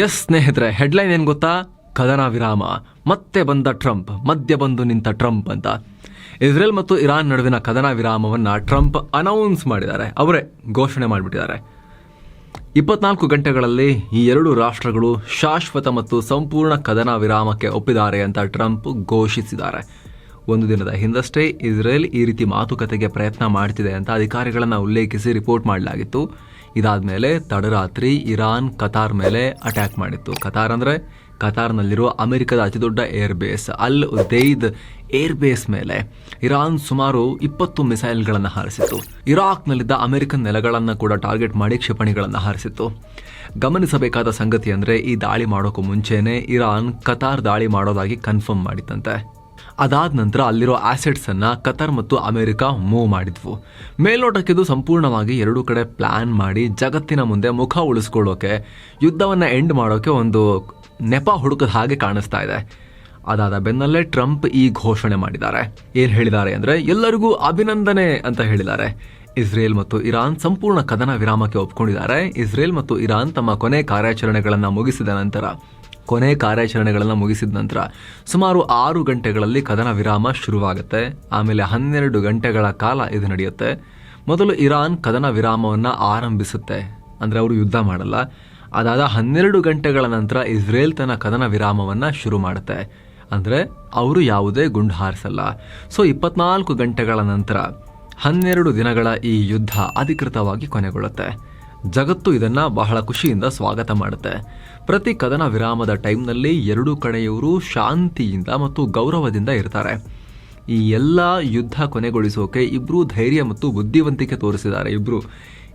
S ಸ್ನೇಹಿತರೆ headline ಏನು ಗೊತ್ತಾ? ಕದನ ವಿರಾಮ. ಮತ್ತೆ ಬಂದ ಟ್ರಂಪ್, ಮಧ್ಯ ಬಂದು ನಿಂತ ಟ್ರಂಪ್ ಅಂತ. ಇಸ್ರೇಲ್ ಮತ್ತು ಇರಾನ್ ನಡುವಿನ ಕದನ ವಿರಾಮವನ್ನು ಟ್ರಂಪ್ ಅನೌನ್ಸ್ ಮಾಡಿದ್ದಾರೆ. ಅವರೇ ಘೋಷಣೆ ಮಾಡಿಬಿಟ್ಟಿದ್ದಾರೆ. ಇಪ್ಪತ್ನಾಲ್ಕು ಗಂಟೆಗಳಲ್ಲಿ ಈ ಎರಡು ರಾಷ್ಟ್ರಗಳು ಶಾಶ್ವತ ಮತ್ತು ಸಂಪೂರ್ಣ ಕದನ ವಿರಾಮಕ್ಕೆ ಒಪ್ಪಿದ್ದಾರೆ ಅಂತ ಟ್ರಂಪ್ ಘೋಷಿಸಿದ್ದಾರೆ. ಒಂದು ದಿನದ ಹಿಂದಷ್ಟೇ ಇಸ್ರೇಲ್ ಈ ರೀತಿ ಮಾತುಕತೆಗೆ ಪ್ರಯತ್ನ ಮಾಡ್ತಿದೆ ಅಂತ ಅಧಿಕಾರಿಗಳನ್ನು ಉಲ್ಲೇಖಿಸಿ ರಿಪೋರ್ಟ್ ಮಾಡಲಾಗಿತ್ತು. ಇದಾದ ಮೇಲೆ ತಡರಾತ್ರಿ ಇರಾನ್ ಕತಾರ್ ಮೇಲೆ ಅಟ್ಯಾಕ್ ಮಾಡಿತ್ತು. ಕತಾರ್ ಅಂದರೆ ಕತಾರ್ನಲ್ಲಿರುವ ಅಮೆರಿಕದ ಅತಿದೊಡ್ಡ air base Al Udeid air base ಮೇಲೆ ಇರಾನ್ ಸುಮಾರು ಇಪ್ಪತ್ತು ಮಿಸೈಲ್ಗಳನ್ನು ಹಾರಿಸಿತ್ತು. ಇರಾಕ್ನಲ್ಲಿದ್ದ ಅಮೆರಿಕನ್ ನೆಲಗಳನ್ನು ಕೂಡ ಟಾರ್ಗೆಟ್ ಮಾಡಿ ಕ್ಷಿಪಣಿಗಳನ್ನು ಹಾರಿಸಿತ್ತು. ಗಮನಿಸಬೇಕಾದ ಸಂಗತಿ ಅಂದರೆ ಈ ದಾಳಿ ಮಾಡೋಕ್ಕೂ ಮುಂಚೆನೇ ಇರಾನ್ ಕತಾರ್ ದಾಳಿ ಮಾಡೋದಾಗಿ ಕನ್ಫರ್ಮ್ ಮಾಡಿತ್ತಂತೆ. ಅದಾದ ನಂತರ ಅಲ್ಲಿರೋ ಆಸೆಟ್ಸ್ ಅನ್ನ ಕತರ್ ಮತ್ತು ಅಮೆರಿಕ ಮೂವ್ ಮಾಡಿದ್ವು. ಮೇಲ್ನೋಟಕ್ಕಿದು ಸಂಪೂರ್ಣವಾಗಿ ಎರಡೂ ಕಡೆ ಪ್ಲಾನ್ ಮಾಡಿ ಜಗತ್ತಿನ ಮುಂದೆ ಮುಖ ಉಳಿಸ್ಕೊಳ್ಳೋಕೆ, ಯುದ್ಧವನ್ನ ಎಂಡ್ ಮಾಡೋಕೆ ಒಂದು ನೆಪ ಹುಡುಕದ ಹಾಗೆ ಕಾಣಿಸ್ತಾ ಇದೆ. ಅದಾದ ಬೆನ್ನಲ್ಲೇ ಟ್ರಂಪ್ ಈ ಘೋಷಣೆ ಮಾಡಿದ್ದಾರೆ. ಏನ್ ಹೇಳಿದ್ದಾರೆ ಅಂದ್ರೆ, ಎಲ್ಲರಿಗೂ ಅಭಿನಂದನೆ ಅಂತ ಹೇಳಿದ್ದಾರೆ. ಇಸ್ರೇಲ್ ಮತ್ತು ಇರಾನ್ ಸಂಪೂರ್ಣ ಕದನ ವಿರಾಮಕ್ಕೆ ಒಪ್ಕೊಂಡಿದ್ದಾರೆ. ಇಸ್ರೇಲ್ ಮತ್ತು ಇರಾನ್ ತಮ್ಮ ಕೊನೆ ಕಾರ್ಯಾಚರಣೆಗಳನ್ನು ಮುಗಿಸಿದ ನಂತರ ಕೊನೆ ಕಾರ್ಯಾಚರಣೆಗಳನ್ನು ಮುಗಿಸಿದ ನಂತರ ಸುಮಾರು ಆರು ಗಂಟೆಗಳಲ್ಲಿ ಕದನ ವಿರಾಮ ಶುರುವಾಗುತ್ತೆ. ಆಮೇಲೆ ಹನ್ನೆರಡು ಗಂಟೆಗಳ ಕಾಲ ಇದು ನಡೆಯುತ್ತೆ. ಮೊದಲು ಇರಾನ್ ಕದನ ವಿರಾಮವನ್ನು ಆರಂಭಿಸುತ್ತೆ. ಅಂದರೆ ಅವರು ಯುದ್ಧ ಮಾಡಲ್ಲ. ಅದಾದ ಹನ್ನೆರಡು ಗಂಟೆಗಳ ನಂತರ ಇಸ್ರೇಲ್ ತನ್ನ ಕದನ ವಿರಾಮವನ್ನು ಶುರು ಮಾಡುತ್ತೆ. ಅಂದರೆ ಅವರು ಯಾವುದೇ ಗುಂಡು ಹಾರಿಸಲ್ಲ. ಸೊ, ಇಪ್ಪತ್ನಾಲ್ಕು ಗಂಟೆಗಳ ನಂತರ ಹನ್ನೆರಡು ದಿನಗಳ ಈ ಯುದ್ಧ ಅಧಿಕೃತವಾಗಿ ಕೊನೆಗೊಳ್ಳುತ್ತೆ. ಜಗತ್ತು ಇದನ್ನ ಬಹಳ ಖುಷಿಯಿಂದ ಸ್ವಾಗತ ಮಾಡುತ್ತೆ. ಪ್ರತಿ ಕದನ ವಿರಾಮದ ಟೈಮ್ನಲ್ಲಿ ಎರಡೂ ಕಡೆಯವರು ಶಾಂತಿಯಿಂದ ಮತ್ತು ಗೌರವದಿಂದ ಇರ್ತಾರೆ. ಈ ಎಲ್ಲ ಯುದ್ಧ ಕೊನೆಗೊಳಿಸೋಕೆ ಇಬ್ಬರು ಧೈರ್ಯ ಮತ್ತು ಬುದ್ಧಿವಂತಿಕೆ ತೋರಿಸಿದ್ದಾರೆ ಇಬ್ಬರು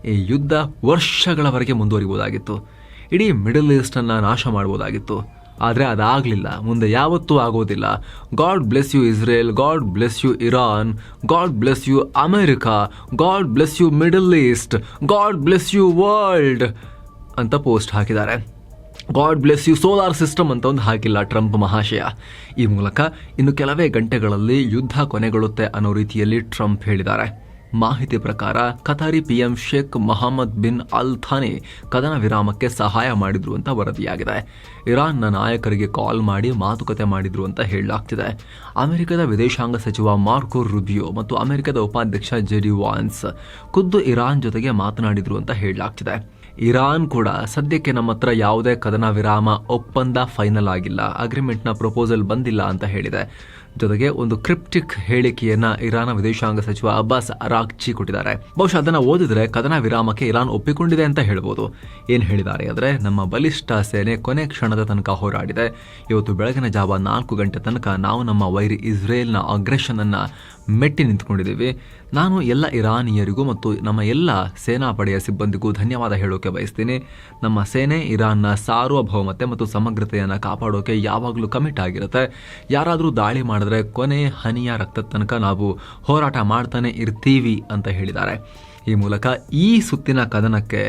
ಈ ಯುದ್ಧ ವರ್ಷಗಳವರೆಗೆ ಮುಂದುವರಿಬಹುದಾಗಿತ್ತು ಇಡೀ ಮಿಡಲ್ ಈಸ್ಟನ್ನು ನಾಶ ಮಾಡ್ಬೋದಾಗಿತ್ತು. ಆದರೆ ಅದಾಗಲಿಲ್ಲ. ಮುಂದೆ ಯಾವತ್ತೂ ಆಗೋದಿಲ್ಲ. God bless you Israel God bless you Iran God bless you America God bless you Middle East God bless you world ಅಂತ ಪೋಸ್ಟ್ ಹಾಕಿದ್ದಾರೆ. God bless you solar system ಅಂತ ಒಂದು ಹಾಕಿಲ್ಲ ಟ್ರಂಪ್ ಮಹಾಶಯ. ಈ ಮೂಲಕ ಇನ್ನು ಕೆಲವೇ ಗಂಟೆಗಳಲ್ಲಿ ಯುದ್ಧ ಕೊನೆಗೊಳ್ಳುತ್ತೆ ಅನ್ನೋ ರೀತಿಯಲ್ಲಿ ಟ್ರಂಪ್ ಹೇಳಿದ್ದಾರೆ. ಮಾಹಿತಿ ಪ್ರಕಾರ Qatari PM Sheikh Mohammed bin Al Thani ಕದನ ವಿರಾಮಕ್ಕೆ ಸಹಾಯ ಮಾಡಿದ್ರು ಅಂತ ವರದಿಯಾಗಿದೆ. ಇರಾನ್ನ ನಾಯಕರಿಗೆ ಕಾಲ್ ಮಾಡಿ ಮಾತುಕತೆ ಮಾಡಿದ್ರು ಅಂತ ಹೇಳಲಾಗ್ತಿದೆ. ಅಮೆರಿಕದ ವಿದೇಶಾಂಗ ಸಚಿವ ಮಾರ್ಕೋ ರುಬಿಯೋ ಮತ್ತು ಅಮೆರಿಕದ ಉಪಾಧ್ಯಕ್ಷ ಜೆಡಿ ವಾನ್ಸ್ ಖುದ್ದು ಇರಾನ್ ಜೊತೆಗೆ ಮಾತನಾಡಿದ್ರು ಅಂತ ಹೇಳಲಾಗ್ತಿದೆ. ಇರಾನ್ ಕೂಡ ಸದ್ಯಕ್ಕೆ ನಮ್ಮ ಹತ್ರ ಯಾವುದೇ ಕದನ ವಿರಾಮ ಒಪ್ಪಂದ ಫೈನಲ್ ಆಗಿಲ್ಲ. ಅಗ್ರಿಮೆಂಟ್ನ ಪ್ರಪೋಸಲ್ ಬಂದಿಲ್ಲ ಅಂತ ಹೇಳಿದೆ. ಜೊತೆಗೆ ಒಂದು ಕ್ರಿಪ್ಟಿಕ್ ಹೇಳಿಕೆಯನ್ನ ಇರಾನ್ ವಿದೇಶಾಂಗ ಸಚಿವ ಅಬ್ಬಾಸ್ ಅರಾಕ್ಚಿ ಕೊಟ್ಟಿದ್ದಾರೆ. ಬಹುಶಃ ಅದನ್ನ ಓದಿದ್ರೆ ಕದನ ವಿರಾಮಕ್ಕೆ ಇರಾನ್ ಒಪ್ಪಿಕೊಂಡಿದೆ ಅಂತ ಹೇಳ್ಬೋದು. ಏನ್ ಹೇಳಿದ್ದಾರೆ ಅಂದ್ರೆ, ನಮ್ಮ ಬಲಿಷ್ಠ ಸೇನೆ ಕೊನೆ ಕ್ಷಣದ ತನಕ ಹೋರಾಡಿದೆ. ಇವತ್ತು ಬೆಳಗಿನ ಜಾವ ನಾಲ್ಕು ಗಂಟೆ ತನಕ ನಾವು ನಮ್ಮ ವೈರಿ ಇಸ್ರೇಲ್ನ ಅಗ್ರೆಷನ್ ಅನ್ನ ಮೆಟ್ಟಿ ನಿಂತ್ಕೊಂಡಿದ್ದೀವಿ. ನಾನು ಎಲ್ಲ ಇರಾನಿಯರಿಗೂ ಮತ್ತು ನಮ್ಮ ಎಲ್ಲ ಸೇನಾಪಡೆಯ ಸಿಬ್ಬಂದಿಗೂ ಧನ್ಯವಾದ ಹೇಳೋಕೆ ಬಯಸ್ತೀನಿ. ನಮ್ಮ ಸೇನೆ ಇರಾನ್ನ ಸಾರ್ವಭೌಮತೆ ಮತ್ತು ಸಮಗ್ರತೆಯನ್ನು ಕಾಪಾಡೋಕೆ ಯಾವಾಗಲೂ ಕಮಿಟ್ ಆಗಿರುತ್ತೆ. ಯಾರಾದರೂ ದಾಳಿ ಮಾಡಿದ್ರೆ ಕೊನೆ ಹನಿಯ ರಕ್ತದ ತನಕ ನಾವು ಹೋರಾಟ ಮಾಡ್ತಾನೆ ಇರ್ತೀವಿ ಅಂತ ಹೇಳಿದ್ದಾರೆ. ಈ ಮೂಲಕ ಈ ಸುತ್ತಿನ ಕದನಕ್ಕೆ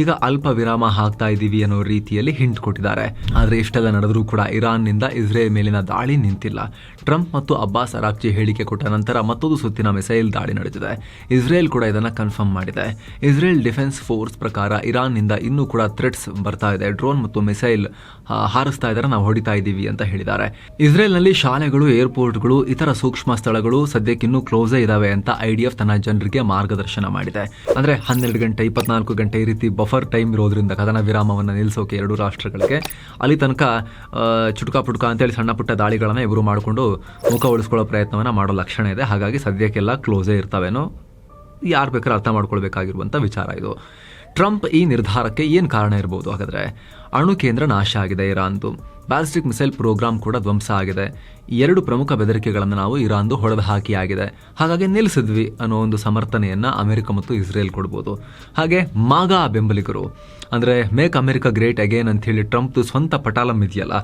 ಈಗ ಅಲ್ಪ ವಿರಾಮ ಹಾಕ್ತಾ ಇದ್ದೀವಿ ಅನ್ನೋ ರೀತಿಯಲ್ಲಿ ಹಿಂಟ್ ಕೊಟ್ಟಿದ್ದಾರೆ. ಆದರೆ ಇಷ್ಟೆಲ್ಲ ನಡೆದರೂ ಕೂಡ ಇರಾನ್ನಿಂದ ಇಸ್ರೇಲ್ ಮೇಲಿನ ದಾಳಿ ನಿಂತಿಲ್ಲ. ಟ್ರಂಪ್ ಮತ್ತು ಅಬ್ಬಾಸ್ ಅರಾಕ್ಜಿ ಹೇಳಿಕೆ ಕೊಟ್ಟ ನಂತರ ಮತ್ತೊಂದು ಸುತ್ತಿನ ಮಿಸೈಲ್ ದಾಳಿ ನಡೆದಿದೆ. ಇಸ್ರೇಲ್ ಕೂಡ ಇದನ್ನು ಕನ್ಫರ್ಮ್ ಮಾಡಿದೆ. ಇಸ್ರೇಲ್ ಡಿಫೆನ್ಸ್ ಫೋರ್ಸ್ ಪ್ರಕಾರ ಇರಾನ್ನಿಂದ ಇನ್ನೂ ಕೂಡ ಥ್ರೆಟ್ಸ್ ಬರ್ತಾ ಇದೆ. ಡ್ರೋನ್ ಮತ್ತು ಮಿಸೈಲ್ ಹಾರಿಸ್ತಾ ಇದ್ದಾರೆ. ನಾವು ಹೊಡಿತಾ ಇದ್ದೀವಿ ಅಂತ ಹೇಳಿದ್ದಾರೆ. ಇಸ್ರೇಲ್ನಲ್ಲಿ ಶಾಲೆಗಳು, ಏರ್ಪೋರ್ಟ್ಗಳು, ಇತರ ಸೂಕ್ಷ್ಮ ಸ್ಥಳಗಳು ಸದ್ಯಕ್ಕೆ ಇನ್ನೂ ಕ್ಲೋಸೇ ಇದಾವೆ ಅಂತ ಐಡಿಎಫ್ ತನ್ನ ಜನರಿಗೆ ಮಾರ್ಗದರ್ಶನ ಮಾಡಿದೆ. ಅಂದ್ರೆ ಹನ್ನೆರಡು ಗಂಟೆ, ಇಪ್ಪತ್ನಾಲ್ಕು ಗಂಟೆ ಈ ರೀತಿ ಬಫರ್ ಟೈಮ್ ಇರೋದ್ರಿಂದ ಕದನ ವಿರಾಮವನ್ನು ನಿಲ್ಲಿಸೋಕೆ ಎರಡು ರಾಷ್ಟ್ರಗಳಿಗೆ ಅಲ್ಲಿ ತನಕ ಆ, ಪುಟುಕ ಪುಟ್ಕ ಅಂತೇಳಿ ಸಣ್ಣ ಪುಟ್ಟ ದಾಳಿಗಳನ್ನು ಇವರು ಮಾಡಿಕೊಂಡು ಮುಖ ಉಳಿಸ್ಕೊಳ್ಳೋ ಪ್ರಯತ್ನವನ್ನು ಮಾಡೋ ಲಕ್ಷಣ ಇದೆ. ಹಾಗಾಗಿ ಸದ್ಯಕ್ಕೆಲ್ಲ ಕ್ಲೋಸೇ ಇರ್ತಾವೇನೋ ಯಾರು ಬೇಕಾದ್ರೆ ಅರ್ಥ ಮಾಡ್ಕೊಳ್ಬೇಕಾಗಿರುವಂಥ ವಿಚಾರ ಇದು. ಟ್ರಂಪ್ ಈ ನಿರ್ಧಾರಕ್ಕೆ ಏನು ಕಾರಣ ಇರ್ಬೋದು? ಹಾಗಾದರೆ ಅಣು ಕೇಂದ್ರ ನಾಶ ಆಗಿದೆ ಇರಾನ್ದು. ಬ್ಯಾಲಿಸ್ಟಿಕ್ ಮಿಸೈಲ್ ಪ್ರೋಗ್ರಾಮ್ ಕೂಡ ಧ್ವಂಸ ಆಗಿದೆ. ಎರಡು ಪ್ರಮುಖ ಬೆದರಿಕೆಗಳನ್ನು ನಾವು ಇರಾನ್ದು ಹೊಡೆದು ಹಾಕಿ ಆಗಿದೆ. ಹಾಗಾಗಿ ನಿಲ್ಲಿಸಿದ್ವಿ ಅನ್ನೋ ಒಂದು ಸಮರ್ಥನೆಯನ್ನ ಅಮೆರಿಕ ಮತ್ತು ಇಸ್ರೇಲ್ ಕೊಡ್ಬೋದು. ಹಾಗೆ ಮಾಗಾ ಬೆಂಬಲಿಗರು. ಅಂದರೆ ಮೇಕ್ ಅಮೆರಿಕ ಗ್ರೇಟ್ ಅಗೇನ್ ಅಂತ ಹೇಳಿ ಟ್ರಂಪ್ದು ಸ್ವಂತ ಪಟಾಲಂ ಇದೆಯಲ್ಲ,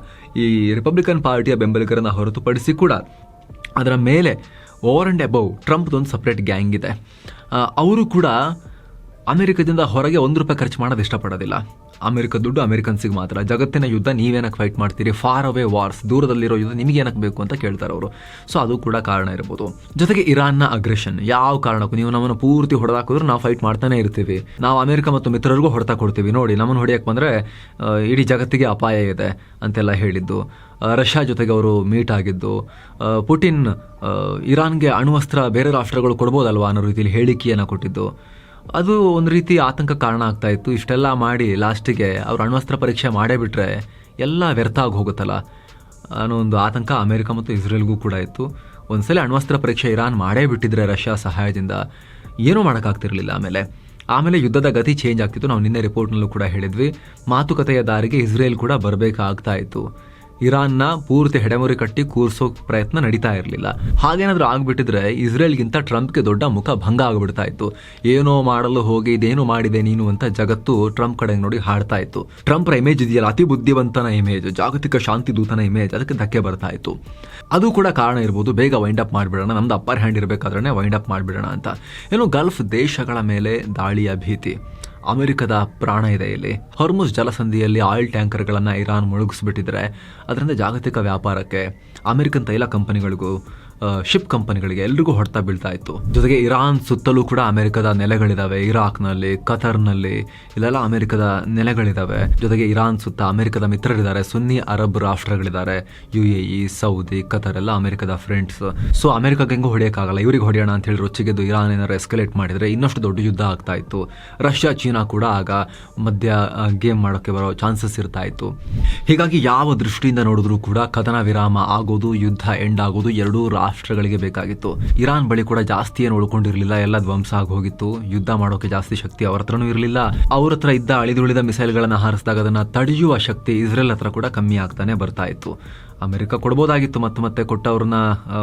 ಈ ರಿಪಬ್ಲಿಕನ್ ಪಾರ್ಟಿಯ ಬೆಂಬಲಿಗರನ್ನ ಹೊರತುಪಡಿಸಿ ಕೂಡ ಅದರ ಮೇಲೆ ಓವರ್ ಆ್ಯಂಡ್ ಅಬೌವ್ ಟ್ರಂಪ್ದೊಂದು ಸಪ್ರೇಟ್ ಗ್ಯಾಂಗ್ ಇದೆ. ಅವರು ಕೂಡ ಅಮೆರಿಕದಿಂದ ಹೊರಗೆ ಒಂದು ರೂಪಾಯಿ ಖರ್ಚು ಮಾಡೋದು ಇಷ್ಟಪಡೋದಿಲ್ಲ. ಅಮೆರಿಕ ದುಡ್ಡು ಅಮೆರಿಕನ್ಸಿಗೆ ಮಾತ್ರ. ಜಗತ್ತಿನ ಯುದ್ಧ ನೀವೇನಕ್ಕೆ ಫೈಟ್ ಮಾಡ್ತೀರಿ? ಫಾರ್ ಅವೇ ವಾರ್ಸ್ ದೂರದಲ್ಲಿರೋ ಯುದ್ಧ ನಿಮಗೆ ಏನಕ್ಕೆ ಬೇಕು ಅಂತ ಕೇಳ್ತಾರೆ ಅವರು. ಸೊ ಅದು ಕೂಡ ಕಾರಣ ಇರ್ಬೋದು. ಜೊತೆಗೆ ಇರಾನ್ನ ಅಗ್ರೆಷನ್ ಯಾವ ಕಾರಣಕ್ಕೂ ನೀವು ನಮ್ಮನ್ನು ಪೂರ್ತಿ ಹೊಡೆದಾಕಿದ್ರು ನಾವು ಫೈಟ್ ಮಾಡ್ತಾನೆ ಇರ್ತೀವಿ. ನಾವು ಅಮೆರಿಕ ಮತ್ತು ಮಿತ್ರರಿಗೂ ಹೊಡೆತ ಕೊಡ್ತೀವಿ. ನೋಡಿ, ನಮ್ಮನ್ನು ಹೊಡೆಯಕ್ಕೆ ಬಂದರೆ ಇಡೀ ಜಗತ್ತಿಗೆ ಅಪಾಯ ಇದೆ ಅಂತೆಲ್ಲ ಹೇಳಿದ್ದು. ರಷ್ಯಾ ಜೊತೆಗೆ ಅವರು ಮೀಟ್ ಆಗಿದ್ದು. ಪುಟಿನ್ ಇರಾನ್ಗೆ ಅಣ್ವಸ್ತ್ರ ಬೇರೆ ರಾಷ್ಟ್ರಗಳು ಕೊಡ್ಬೋದಲ್ವಾ ಅನ್ನೋ ರೀತಿಯಲ್ಲಿ ಹೇಳಿಕೆಯನ್ನು ಕೊಟ್ಟಿದ್ದು. ಅದು ಒಂದು ರೀತಿ ಆತಂಕ ಕಾರಣ ಆಗ್ತಾ ಇತ್ತು. ಇಷ್ಟೆಲ್ಲ ಮಾಡಿ ಲಾಸ್ಟಿಗೆ ಅವ್ರು ಅಣ್ವಸ್ತ್ರ ಪರೀಕ್ಷೆ ಮಾಡೇ ಬಿಟ್ಟರೆ ಎಲ್ಲ ವ್ಯರ್ಥ ಆಗಿ ಹೋಗುತ್ತಲ್ಲ. ಅನ್ನೋ ಒಂದು ಆತಂಕ ಅಮೆರಿಕ ಮತ್ತು ಇಸ್ರೇಲ್ಗೂ ಕೂಡ ಇತ್ತು. ಒಂದ್ಸಲ ಅಣ್ವಸ್ತ್ರ ಪರೀಕ್ಷೆ ಇರಾನ್ ಮಾಡೇ ಬಿಟ್ಟಿದ್ರೆ ರಷ್ಯಾ ಸಹಾಯದಿಂದ ಏನೂ ಮಾಡೋಕ್ಕಾಗ್ತಿರಲಿಲ್ಲ ಆಮೇಲೆ. ಆಮೇಲೆ ಯುದ್ಧದ ಗತಿ ಚೇಂಜ್ ಆಗ್ತಿತ್ತು. ನಾವು ನಿನ್ನೆ ರಿಪೋರ್ಟ್ನಲ್ಲೂ ಕೂಡ ಹೇಳಿದ್ವಿ. ಮಾತುಕತೆಯ ದಾರಿಗೆ ಇಸ್ರೇಲ್ ಕೂಡ ಬರಬೇಕಾಗ್ತಾ ಇತ್ತು. ಇರಾನ್ನ ಪೂರ್ತಿ ಹೆಡೆಮುರಿ ಕಟ್ಟಿ ಕೂರ್ಸೋ ಪ್ರಯತ್ನ ನಡೀತಾ ಇರಲಿಲ್ಲ. ಹಾಗೇನಾದ್ರೂ ಆಗ್ಬಿಟ್ಟಿದ್ರೆ ಇಸ್ರೇಲ್ಗಿಂತ ಟ್ರಂಪ್ಗೆ ದೊಡ್ಡ ಮುಖ ಭಂಗ ಆಗ್ಬಿಡ್ತಾ ಇತ್ತು. ಏನೋ ಮಾಡಲು ಹೋಗಿ ಇದೇನು ಮಾಡಿದೆ ನೀನು ಅಂತ ಜಗತ್ತು ಟ್ರಂಪ್ ಕಡೆ ನೋಡಿ ಹಾಡ್ತಾ ಇತ್ತು. ಟ್ರಂಪ್ರ ಇಮೇಜ್ ಇದೆಯಲ್ಲ, ಅತಿ ಬುದ್ಧಿವಂತನ ಇಮೇಜ್ ಜಾಗತಿಕ ಶಾಂತಿ ದೂತನ ಇಮೇಜ್ ಅದಕ್ಕೆ ಧಕ್ಕೆ ಬರ್ತಾ ಇತ್ತು. ಅದು ಕೂಡ ಕಾರಣ ಇರ್ಬೋದು, ಬೇಗ ವೈಂಡ್ ಅಪ್ ಮಾಡಿಬಿಡೋಣ, ನಮ್ದು ಅಪ್ಪರ್ ಹ್ಯಾಂಡ್ ಇರಬೇಕಾದ್ರೆ ವೈಂಡ್ ಅಪ್ ಮಾಡಿಬಿಡೋಣ ಅಂತ. ಏನು ಗಲ್ಫ್ ದೇಶಗಳ ಮೇಲೆ ದಾಳಿಯ ಭೀತಿ. ಅಮೆರಿಕದ ಪ್ರಾಣ ಇದೆ ಇಲ್ಲಿ. ಹರ್ಮುಸ್ ಜಲಸಂಧಿಯಲ್ಲಿ ಆಯಿಲ್ ಟ್ಯಾಂಕರ್ಗಳನ್ನು ಇರಾನ್ ಮುಳುಗಿಸ್ಬಿಟ್ಟಿದ್ರೆ, ಅದರಿಂದ ಜಾಗತಿಕ ವ್ಯಾಪಾರಕ್ಕೆ ಅಮೆರಿಕನ್ ತೈಲ ಕಂಪನಿಗಳಿಗೂ ಶಿಪ್ ಕಂಪನಿಗಳಿಗೆ ಎಲ್ರಿಗೂ ಹೊಡೆತ ಬೀಳ್ತಾ ಇತ್ತು ಜೊತೆಗೆ ಇರಾನ್ ಸುತ್ತಲೂ ಕೂಡ ಅಮೆರಿಕದ ನೆಲೆಗಳಿದಾವೆ. ಇರಾಕ್ನಲ್ಲಿ ಕತರ್ನಲ್ಲಿ ಇಲ್ಲೆಲ್ಲ ಅಮೆರಿಕದ ನೆಲೆಗಳಿದಾವೆ. ಜೊತೆಗೆ ಇರಾನ್ ಸುತ್ತ ಅಮೆರಿಕದ ಮಿತ್ರರಿದ್ದಾರೆ. Sunni Arab ರಾಷ್ಟ್ರಗಳಿದ್ದಾರೆ. U A E Saudi Qatar ಎಲ್ಲ ಅಮೆರಿಕದ ಫ್ರೆಂಡ್ಸ್ ಸೊ ಅಮೆರಿಕಕ್ಕೆ ಹೊಡೆಯೋಕ್ಕಾಗಲ್ಲ. ಇವ್ರಿಗೆ ಹೊಡೆಯೋಣ ಅಂತ ಹೇಳಿ ರೊಚ್ಚಿಗೆದ್ದು ಇರಾನ್ ಏನಾದ್ರು ಎಸ್ಕಲೇಟ್ ಮಾಡಿದ್ರೆ ಇನ್ನಷ್ಟು ದೊಡ್ಡ ಯುದ್ಧ ಆಗ್ತಾ ಇತ್ತು ರಷ್ಯಾ, ಚೀನಾ ಕೂಡ ಆಗ ಮಧ್ಯ ಗೇಮ್ ಮಾಡೋಕ್ಕೆ ಬರೋ ಚಾನ್ಸಸ್ ಇರ್ತಾ ಇತ್ತು ಹೀಗಾಗಿ ಯಾವ ದೃಷ್ಟಿಯಿಂದ ನೋಡಿದ್ರೂ ಕೂಡ ಕದನ ವಿರಾಮ ಆಗೋದು, ಯುದ್ಧ ಎಂಡ್ ಆಗೋದು ಎರಡೂ ರಾಷ್ಟ್ರಗಳಿಗೆ ಬೇಕಾಗಿತ್ತು. ಇರಾನ್ ಬಳಿ ಕೂಡ ಜಾಸ್ತಿ ಏನು ಉಳ್ಕೊಂಡಿರಲಿಲ್ಲ, ಎಲ್ಲ ಧ್ವಂಸ ಆಗಿ ಹೋಗಿತ್ತು ಯುದ್ಧ ಮಾಡೋಕೆ ಜಾಸ್ತಿ ಶಕ್ತಿ ಅವ್ರ ಹತ್ರನೂ ಇರಲಿಲ್ಲ. ಅವ್ರ ಹತ್ರ ಇದ್ದ ಅಳಿದುಳಿದ ಮಿಸೈಲ್ಗಳನ್ನು ಹಾರಿಸಿದಾಗ ಅದನ್ನ ತಡೆಯುವ ಶಕ್ತಿ ಇಸ್ರೇಲ್ ಹತ್ರ ಕೂಡ ಕಮ್ಮಿ ಆಗ್ತಾನೆ ಬರ್ತಾ ಇತ್ತು. ಅಮೆರಿಕ ಕೊಡ್ಬೋದಾಗಿತ್ತು ಮತ್ತೆ ಮತ್ತೆ ಕೊಟ್ಟವ್ರನ್ನ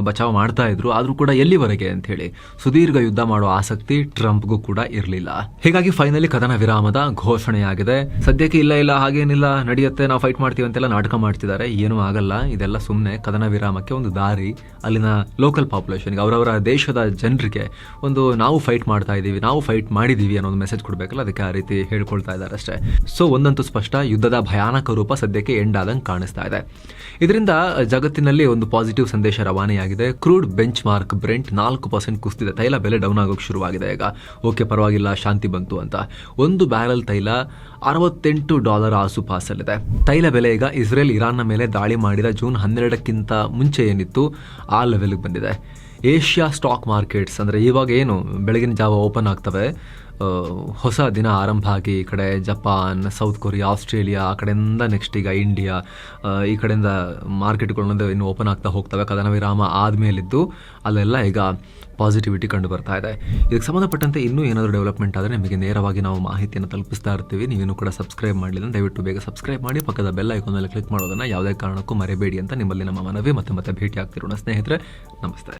ಬಚಾವ್ ಮಾಡ್ತಾ ಇದ್ರು. ಆದ್ರೂ ಕೂಡ ಎಲ್ಲಿವರೆಗೆ ಅಂತ ಹೇಳಿ ಸುದೀರ್ಘ ಯುದ್ಧ ಮಾಡೋ ಆಸಕ್ತಿ ಟ್ರಂಪ್ಗೂ ಕೂಡ ಇರಲಿಲ್ಲ. ಹೀಗಾಗಿ ಫೈನಲಿ ಕದನ ವಿರಾಮದ ಘೋಷಣೆಯಾಗಿದೆ. ಸದ್ಯಕ್ಕೆ ಇಲ್ಲ ಇಲ್ಲ, ಹಾಗೇನಿಲ್ಲ, ನಡೆಯುತ್ತೆ, ನಾವು ಫೈಟ್ ಮಾಡ್ತೀವಿ ಅಂತೆಲ್ಲ ನಾಟಕ ಮಾಡ್ತಿದ್ದಾರೆ. ಏನೂ ಆಗಲ್ಲ. ಇದೆಲ್ಲ ಸುಮ್ಮನೆ ಕದನ ವಿರಾಮಕ್ಕೆ ಒಂದು ದಾರಿ. ಅಲ್ಲಿನ ಲೋಕಲ್ ಪಾಪ್ಯುಲೇಷನ್ಗೆ ಅವರವರ ದೇಶದ ಜನರಿಗೆ ಒಂದು ನಾವು ಫೈಟ್ ಮಾಡ್ತಾ ಇದ್ದೀವಿ, ನಾವು ಫೈಟ್ ಮಾಡಿದ್ದೀವಿ ಅನ್ನೋ ಒಂದು ಮೆಸೇಜ್ ಕೊಡಬೇಕಲ್ಲ? ಅದಕ್ಕೆ ಆ ರೀತಿ ಹೇಳ್ಕೊಳ್ತಾ ಇದ್ದಾರೆ ಅಷ್ಟೇ. ಸೊ ಒಂದಂತೂ ಸ್ಪಷ್ಟ, ಯುದ್ಧದ ಭಯಾನಕ ರೂಪ ಸದ್ಯಕ್ಕೆ ಎಂಡ್ ಆದಂಗೆ ಕಾಣಿಸ್ತಾ ಇದೆ. ಇದರಿಂದ ಜಗತ್ತಿನಲ್ಲಿ ಒಂದು ಪಾಸಿಟಿವ್ ಸಂದೇಶ ರವಾನೆಯಾಗಿದೆ. ಕ್ರೂಡ್ ಬೆಂಚ್ ಮಾರ್ಕ್ ಬ್ರೆಂಟ್ ನಾಲ್ಕು ಪರ್ಸೆಂಟ್ ಕುಸಿದಿದೆ. ತೈಲ ಬೆಲೆ ಡೌನ್ ಆಗೋಕೆ ಶುರುವಾಗಿದೆ ಈಗ. ಓಕೆ, ಪರವಾಗಿಲ್ಲ, ಶಾಂತಿ ಬಂತು ಅಂತ. ಒಂದು ಬ್ಯಾರಲ್ ತೈಲ ಅರವತ್ತೆಂಟು ಡಾಲರ್ ಆಸುಪಾಸಲ್ಲಿದೆ ತೈಲ ಬೆಲೆ ಈಗ ಇಸ್ರೇಲ್ ಇರಾನ್ನ ಮೇಲೆ ದಾಳಿ ಮಾಡಿದ ಜೂನ್ ಹನ್ನೆರಡಕ್ಕಿಂತ ಮುಂಚೆ ಏನಿತ್ತು, ಆ ಲೆವೆಲ್ಗೆ ಬಂದಿದೆ. ಏಷ್ಯಾ ಸ್ಟಾಕ್ ಮಾರ್ಕೆಟ್ಸ್ ಅಂದರೆ ಇವಾಗ ಏನು, ಬೆಳಗಿನ ಜಾವ ಓಪನ್ ಆಗ್ತವೆ. ಹೊಸ ದಿನ ಆರಂಭ ಆಗಿ ಈ ಕಡೆ ಜಪಾನ್, ಸೌತ್ ಕೊರಿಯಾ, ಆಸ್ಟ್ರೇಲಿಯಾ, ಆ ಕಡೆಯಿಂದ ನೆಕ್ಸ್ಟ್ ಈಗ ಇಂಡಿಯಾ ಈ ಕಡೆಯಿಂದ ಮಾರ್ಕೆಟ್ಗಳನ್ನೊಂದು ಇನ್ನು ಓಪನ್ ಆಗ್ತಾ ಹೋಗ್ತವೆ. ಕದನ ವಿರಾಮ ಆದಮೇಲಿದ್ದು ಅಲ್ಲೆಲ್ಲ ಈಗ ಪಾಸಿಟಿವಿಟಿ ಕಂಡು ಬರ್ತಾ ಇದೆ. ಇದಕ್ಕೆ ಸಂಬಂಧಪಟ್ಟಂತೆ ಇನ್ನೂ ಏನಾದರೂ ಡೆವಲಪ್ಮೆಂಟ್ ಆದರೆ ನಿಮಗೆ ನೇರವಾಗಿ ನಾವು ಮಾಹಿತಿಯನ್ನು ತಲುಪಿಸ್ತಾ ಇರ್ತೀವಿ. ನೀವೇನು ಕೂಡ ಸಬ್ಸ್ಕ್ರೈಬ್ ಮಾಡಲಿಲ್ಲ ದಯವಿಟ್ಟು ಬೇಗ ಸಬ್ಸ್ಕ್ರೈಬ್ ಮಾಡಿ, ಪಕ್ಕದ ಬೆಲ್ ಐಕಾನ್ ಮೇಲೆ ಕ್ಲಿಕ್ ಮಾಡೋದನ್ನು ಯಾವುದೇ ಕಾರಣಕ್ಕೂ ಮರೆಯಬೇಡಿ ಅಂತ ನಿಮ್ಮಲ್ಲಿ ನಮ್ಮ ಮನವಿ ಮತ್ತೆ ಮತ್ತೆ ಭೇಟಿ ಆಗ್ತಿರೋಣ. ಸ್ನೇಹಿತರೆ, ನಮಸ್ತೆ.